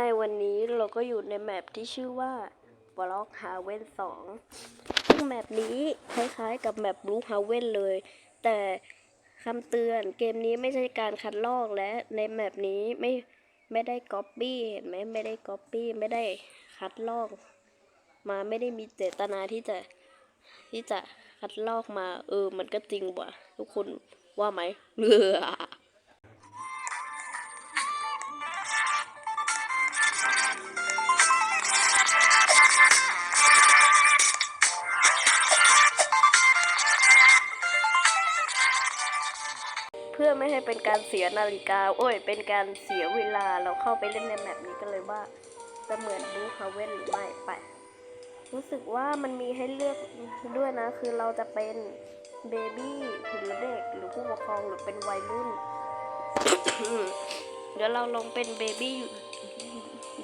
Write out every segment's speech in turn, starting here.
ในวันนี้เราก็อยู่ในแมปที่ชื่อว่าบล็อกฮาเวนสองซึ่งแมปนี้คล้ายๆกับแมปบลูฮาเวนเลย แต่คำเตือนเกมนี้ไม่ใช่การคัดลอกและในแมปนี้ไม่ไม่ได้ก๊อปปี้เห็นไหมไม่ได้ก๊อปปี้ไม่ได้คัดลอก มาไม่ได้มีเจตนาที่จะที่จะคัดลอกมา เออ มันก็จริงว่ะ ทุกคนว่าไหมเออ อไม่ให้เป็นการเสียนาฬิกา โอ้ย เป็นการเสียเวลาเราเข้าไปเล่นในแมปนี้กันเลยว่าจะเหมือนบูคาเว่นหรือไม่ไป รู้สึกว่ามันมีให้เลือกด้วยนะ คือเราจะเป็นเบบี้หรือเด็กหรือผู้ปกครองหรือเป็นวัยรุ่น เดี๋ยวเราลองเป็นเบบี้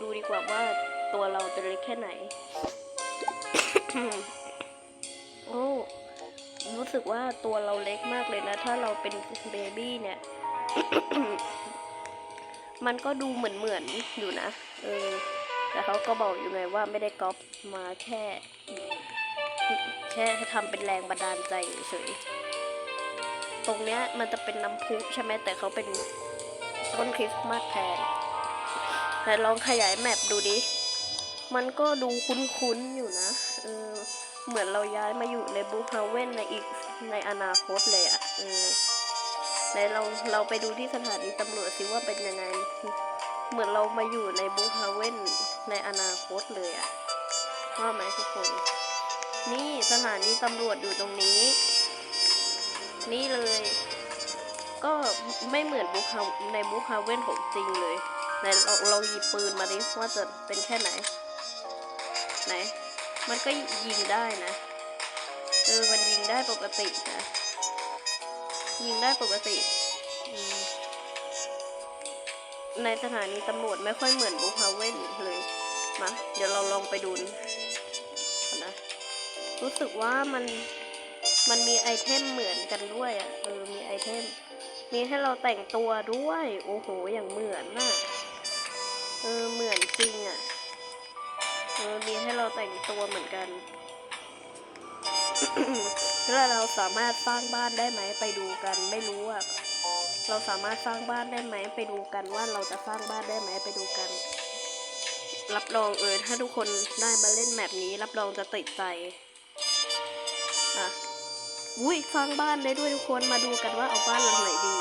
ดูดีกว่าว่าตัวเราจะเล็กแค่ไหน รู้สึกว่าตัวเราเล็กมากเลยนะ ถ้าเราเป็นเบบี้เนี่ย มันก็ดูเหมือนเหมือนๆอยู่นะ เออ แต่เขาก็บอกอยู่ไงว่าไม่ได้ก๊อปมาแค่ แค่ทำเป็นแรงบันดาลใจเฉย ตรงเนี้ยมันจะเป็นน้ำพุใช่ไหมแต่เขาเป็นต้นคริสต์มาสแทนแต่ลองขยายแมปดูดิ มันก็ดูคุ้นๆอยู่นะ เออ เหมือนเราย้ายมาอยู่ในบูฮาเว่นในอีกในอนาคตเลยอะ่ะเออไหนเราเราไปดูที่สถานีตำรวจสิว่าเป็นยังไง เหมือนเรามาอยู่ในบูฮาเว่นในอนาคตเลยอะ่ะว่าไหมทุกคน นี่สถานีตำรวจอยู่ตรงนี้ นี่เลย ก็ไม่เหมือนบูฮาในบูฮาเว่นของจริงเลยไหนเราเราหยิบปืนมาดิว่าจะเป็นแค่ไหน ไหน มันก็ยิงได้นะ เออ มันยิงได้ปกตินะ ยิงได้ปกติ ในสถานีตำรวจไม่ค่อยเหมือนบูฮาเว่นเลย มา เดี๋ยวเราลองไปดูนะ รู้สึกว่ามัน มันมีไอเทมเหมือนกันด้วยอะ เออ มีไอเทม มีให้เราแต่งตัวด้วย โอ้โห อย่างเหมือนน่ะ เออ เหมือน มีให้เราแต่งตัวเหมือนกัน แล้วเราสามารถสร้างบ้านได้ไหมไปดูกัน ไม่รู้อะเราสามารถสร้างบ้านได้ไหมไปดูกันว่าเราจะสร้างบ้านได้ไหมไปดูกัน รับรองเออถ้าทุกคนได้มาเล่นแมปนี้ รับรองจะติดใจอะอุ้ยสร้างบ้านได้ด้วยทุกคนมาดูกันว่าเอาบ้านหลังไหนดี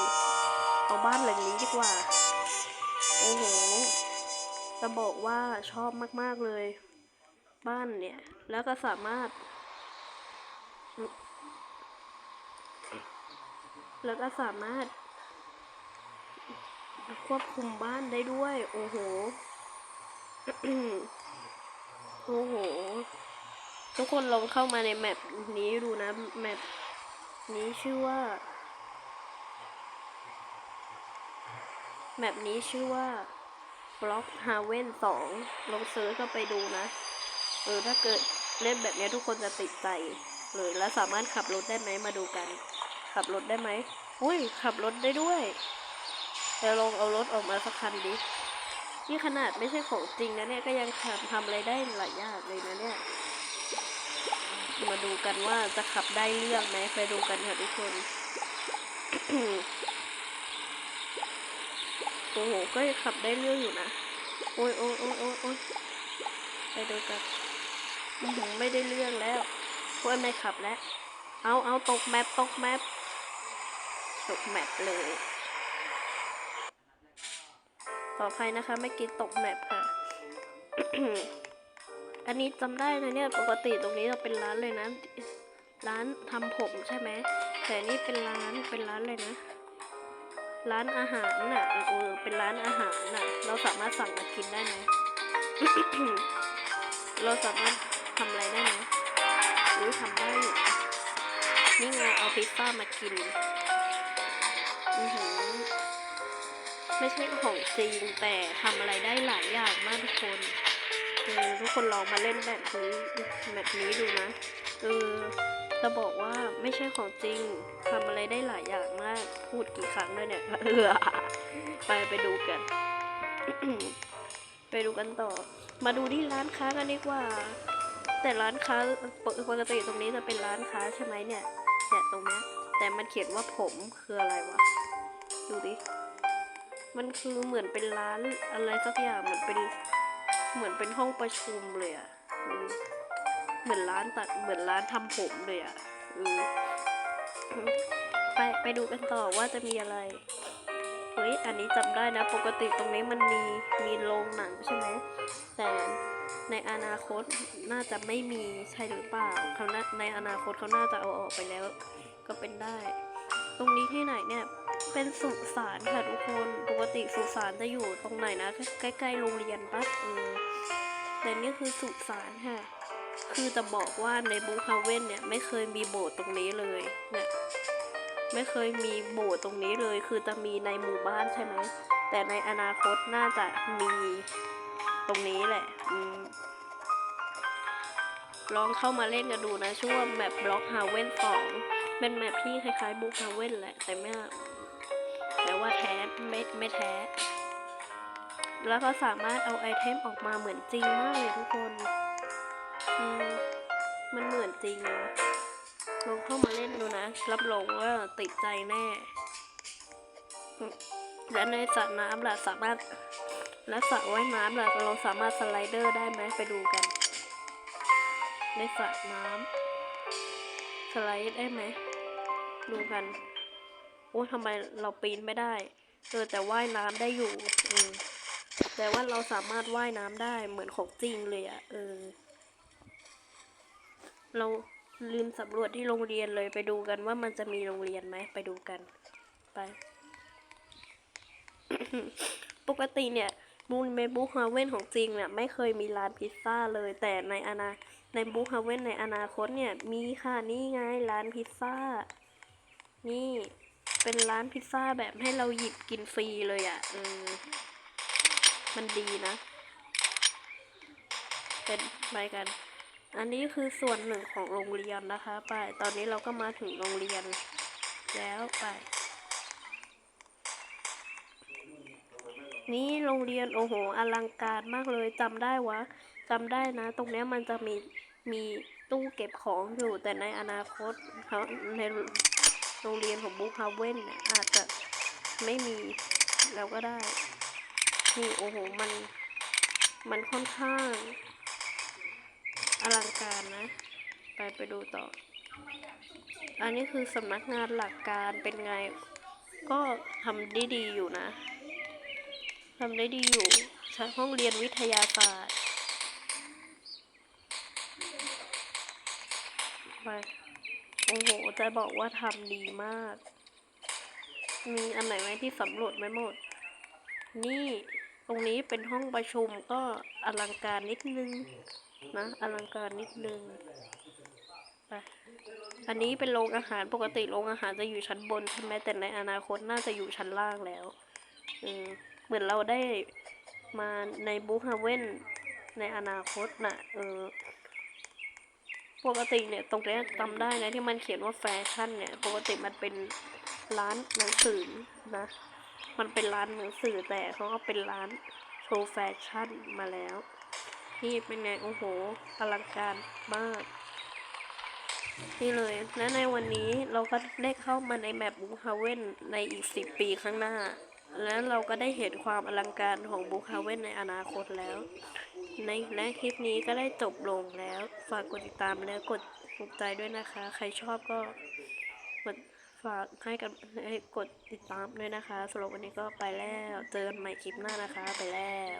เอาบ้านหลังนี้ดีกว่า โอ้โหจะบอกว่าชอบมาก ๆ เลย บ้านเนี่ย แล้วก็สามารถ แล้วก็สามารถ ควบคุมบ้านได้ด้วย โอ้โห โอ้โห ทุกคนลองเข้ามาในแมปนี้ดูนะ แมปนี้ชื่อว่า แมปนี้ชื่อว่าบล็อกฮาเวนสองลองเซิร์ชเข้าไปดูนะ เออถ้าเกิดเล่นแบบนี้ทุกคนจะติดใจเลยแล้วสามารถขับรถได้ไหมมาดูกัน ขับรถได้ไหมอุ้ยขับรถได้ด้วยเดี๋ยวลองเอารถออกมาสักคันดินี่ขนาดไม่ใช่ของจริงนะเนี่ยก็ยังขับทำอะไรได้หลายอย่างเลยนะเนี่ยมาดูกันว่าจะขับได้เรื่องไหมไปดูกันค่ะทุกคนโอ้โหก็ขับได้เรื่องอยู่นะโอ้ยโอ้ยโอ้ยโอ้ยไปดูกัน อื้อหือไม่ได้เรื่องแล้วเพวกไม่ขับแล้ว เอาเอาตกแมปตกแมปตกแมปเลยขออภัยนะคะไม่กินตกแมปค่ะ อันนี้จำได้นะเนี่ยปกติตรงนี้เราเป็นร้านเลยนะ ร้านทำผมใช่ไหม แต่นี่เป็นร้านเป็นร้านเลยนะ ร้านอาหารน่ะเออเป็นร้านอาหารน่ะ เราสามารถสั่งมากินได้ไหมเราสามารถ ทำอะไรได้ไหมหรือทำได้อยู่นะนี่ไงเอาพิซซ่ามากิน อือหือ ไม่ใช่ของจริงแต่ทำอะไรได้หลายอย่างมากทุกคนเออทุกคนลองมาเล่นแบบนี้แบบนี้ดูนะเออจะบอกว่าไม่ใช่ของจริงทำอะไรได้หลายอย่างมากพูดกี่ครั้งแล้วเนี่ยเออไปไปดูกัน ไปดูกันต่อ มาดูที่ร้านค้ากันดีกว่า แต่ร้านค้าปกติตรงนี้จะเป็นร้านค้าใช่ไหมเนี่ยเนี่ยตรงนี้แต่มันเขียนว่าผมคืออะไรวะ ดูดิ มันคือเหมือนเป็นร้านอะไรสักอย่างเหมือนเป็นเหมือนเป็นห้องประชุมเลยอะเหมือนร้านตัดเหมือนร้านทำผมเลยอะไปไปดูกันต่อว่าจะมีอะไร เฮ้ย อันนี้จำได้นะ ปกติตรงนี้มันมีมีโรงหนังใช่ไหม ในอนาคตน่าจะไม่มีใช่หรือเปล่าเขาในอนาคตเขาน่าจะเอาออกไปแล้ว ก็เป็นได้ ตรงนี้ที่ไหนเนี่ย เป็นสุสานค่ะทุกคนปกติสุสานจะอยู่ตรงไหนนะ ใกล้ๆโรงเรียนปะเออแต่นี่คือสุสานค่ะคือจะบอกว่าในบูคาเว่นเนี่ยไม่เคยมีโบสถ์ตรงนี้เลยเนี่ยไม่เคยมีโบสถ์ตรงนี้เลย คือจะมีในหมู่บ้านใช่ไหมแต่ในอนาคตน่าจะมี ตรงนี้แหละอืมลองเข้ามาเล่นกันดูนะชื่อว่าแมปบล็อกฮาเว่นสองเป็นแมปที่คล้ายๆบุกฮาเว่นแหละ แต่ไม่แต่ว่าแท้ไม่ไม่แท้ แล้วก็สามารถเอาไอเทมออกมาเหมือนจริงมากเลยทุกคนอืมมันเหมือนจริงนะลองเข้ามาเล่นดูนะ รับรองว่าติดใจแน่และในสระน้ำล่ะสามารถ และสระว่ายน้ำล่ะเราสามารถสไลเดอร์ได้ไหมไปดูกัน ในสระน้ำสไลด์ได้ไหมดูกันโอ้ทำไมเราปีนไม่ได้เออแต่ว่ายน้ำได้อยู่เออแต่ว่าเราสามารถว่ายน้ำได้เหมือนของจริงเลยอะเออ เราลืมสำรวจที่โรงเรียนเลยไปดูกันว่ามันจะมีโรงเรียนไหมไปดูกัน ไป ปกติเนี่ย มูนเมบูฮาเว่นของจริงเนี่ยไม่เคยมีร้านพิซซ่าเลย แต่ในอนาในบูฮาเว่นในอนาคตเนี่ยมีค่ะนี่ไงร้านพิซซ่า นี่เป็นร้านพิซซ่าแบบให้เราหยิบกินฟรีเลยอะ่ะเออมันดีนะ เป็นไปกัน อันนี้คือส่วนหนึ่งของโรงเรียนนะคะ ไป ตอนนี้เราก็มาถึงโรงเรียน แล้วไป นี่โรงเรียนโอ้โหอลังการมากเลยจำได้วะจำได้นะ ตรงนี้มันจะมีมีตู้เก็บของอยู่แต่ในอนาคตเขาในโรงเรียนของบุ๊คฮาเว่นอาจจะไม่มีแล้วก็ได้นี่โอ้โหมันมันค่อนข้าง อลังการนะ ไปไปดูต่อ อันนี้คือสำนักงานหลักการเป็นไง ก็ทำได้ดีอยู่นะ ทำได้ดีอยู่ใช้นห้องเรียนวิทยาศาสตร์ไปโอ้โห จะบอกว่าทำดีมาก มีอันไหนไหมที่สำรวจไม่หมด นี่ตรงนี้เป็นห้องประชุมก็อลังการนิดนึงนะ อลังการนิดนึงไปอันนี้เป็นโรงอาหารปกติโรงอาหารจะอยู่ชั้นบนใช่ไหมแต่ในอนาคตน่าจะอยู่ชั้นล่างแล้ว อืม เหมือนเราได้มาในบูฮาเว่นในอนาคตน่ะ เออ ปกติเนี่ย ตรงนี้จำได้นะที่มันเขียนว่าแฟชั่นเนี่ย ปกติมันเป็นร้านหนังสือนะ มันเป็นร้านหนังสือแต่เขาก็เป็นร้านโชว์แฟชั่นมาแล้ว นี่เป็นไง โอ้โหอลังการมาก นี่เลย และในวันนี้เราก็ได้เข้ามาในแมปบูฮาเว่นในอีกสิบปีข้างหน้า แล้วเราก็ได้เห็นความอลังการของบูคาเว่นในอนาคตแล้ว ในและคลิปนี้ก็ได้จบลงแล้ว ฝากกดติดตามและกดถูกใจด้วยนะคะ ใครชอบก็กดฝากให้กันให้กดติดตามด้วยนะคะสำหรับวันนี้ก็ไปแล้ว เจอกันใหม่คลิปหน้านะคะ ไปแล้ว